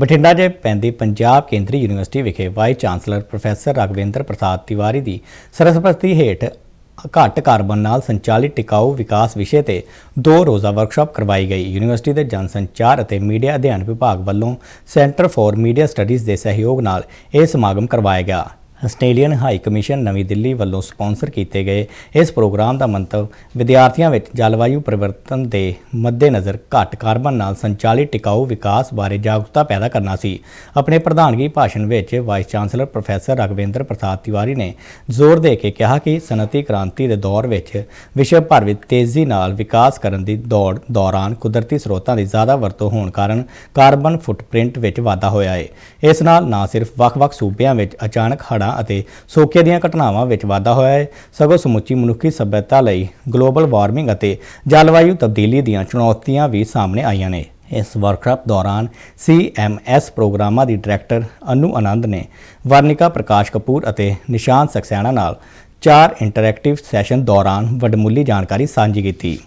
ਬਠਿੰਡਾ 'ਚ ਪੈਂਦੀ ਪੰਜਾਬ ਕੇਂਦਰੀ ਯੂਨੀਵਰਸਿਟੀ ਵਿਖੇ vice chancellor professor Ragvinder Prasad Tiwari ਦੀ ਸਰਪ੍ਰਸਤੀ ਹੇਠ ਘੱਟ ਕਾਰਬਨ ਨਾਲ ਸੰਚਾਲਿਤ ਟਿਕਾਊ ਵਿਕਾਸ ਵਿਸ਼ੇ ਤੇ ਦੋ ਰੋਜ਼ਾ ਵਰਕਸ਼ਾਪ ਕਰਵਾਈ ਗਈ। ਯੂਨੀਵਰਸਿਟੀ ਦੇ ਜਨਸੰਚਾਰ ਅਤੇ ਮੀਡੀਆ ਅਧਿਐਨ ਵਿਭਾਗ ਵੱਲੋਂ ਸੈਂਟਰ ਫਾਰ ਮੀਡੀਆ ਸਟੱਡੀਜ਼ ਦੇ ਸਹਿਯੋਗ ਨਾਲ ਇਹ ਸਮਾਗਮ ਕਰਵਾਇਆ ਗਿਆ। ਆਸਟ੍ਰੇਲੀਅਨ ਹਾਈ ਕਮਿਸ਼ਨ ਨਵੀਂ ਦਿੱਲੀ ਵੱਲੋਂ ਸਪਾਂਸਰ ਕੀਤੇ ਗਏ ਇਸ ਪ੍ਰੋਗਰਾਮ ਦਾ ਮੰਤਵ, ਵਿਦਿਆਰਥੀਆਂ ਵਿੱਚ ਜਲਵਾਯੂ ਪਰਿਵਰਤਨ ਦੇ ਮੱਦੇਨਜ਼ਰ ਘੱਟ ਕਾਰਬਨ ਨਾਲ ਸੰਚਾਲਿਤ ਟਿਕਾਊ ਵਿਕਾਸ ਬਾਰੇ ਜਾਗਰੂਕਤਾ ਪੈਦਾ ਕਰਨਾ ਸੀ। ਆਪਣੇ ਪ੍ਰਧਾਨਗੀ ਭਾਸ਼ਣ ਵਿੱਚ vice chancellor professor Ragvinder Prasad Tiwari ਨੇ ਜ਼ੋਰ ਦੇ ਕੇ ਕਿਹਾ ਕਿ ਸਨਅਤੀ ਕ੍ਰਾਂਤੀ ਦੇ ਦੌਰ ਵਿੱਚ ਵਿਸ਼ਵ ਭਰ ਵਿੱਚ ਤੇਜ਼ੀ ਨਾਲ ਵਿਕਾਸ ਕਰਨ ਦੀ ਦੌੜ ਦੌਰਾਨ ਕੁਦਰਤੀ ਸਰੋਤਾਂ ਦੀ ਜ਼ਿਆਦਾ ਵਰਤੋਂ ਹੋਣ ਕਾਰਨ ਕਾਰਬਨ ਫੁੱਟਪ੍ਰਿੰਟ ਵਿੱਚ ਵਾਧਾ ਹੋਇਆ ਹੈ ਇਸ ਨਾਲ ਨਾ ਸਿਰਫ ਵੱਖ-ਵੱਖ ਸੂਬਿਆਂ ਵਿੱਚ ਅਚਾਨਕ ਹੜ੍ਹਾਂ ਅਤੇ ਸੋਕੇ ਦੀਆਂ ਘਟਨਾਵਾਂ ਵਿੱਚ ਵਾਧਾ ਹੋਇਆ ਹੈ। ਸਗੋਂ ਸਮੁੱਚੀ ਮਨੁੱਖੀ ਸਭਿਅਤਾ ਲਈ ਗਲੋਬਲ ਵਾਰਮਿੰਗ ਅਤੇ ਜਲਵਾਯੂ ਤਬਦੀਲੀ ਦੀਆਂ ਚੁਣੌਤੀਆਂ ਵੀ ਸਾਹਮਣੇ ਆਈਆਂ ਨੇ। ਇਸ ਵਰਕਸ਼ਾਪ ਦੌਰਾਨ ਸੀਐਮਐਸ ਪ੍ਰੋਗਰਾਮਾਂ ਦੀ ਡਾਇਰੈਕਟਰ ਅਨੂ ਆਨੰਦ ਨੇ ਵਰਨਿਕਾ ਪ੍ਰਕਾਸ਼ ਕਪੂਰ ਅਤੇ ਨਿਸ਼ਾਨ ਸਕਸੈਣਾ ਨਾਲ ਚਾਰ ਇੰਟਰੈਕਟਿਵ ਸੈਸ਼ਨ ਦੌਰਾਨ ਵਡਮੁੱਲੀ ਜਾਣਕਾਰੀ ਸਾਂਝੀ ਕੀਤੀ।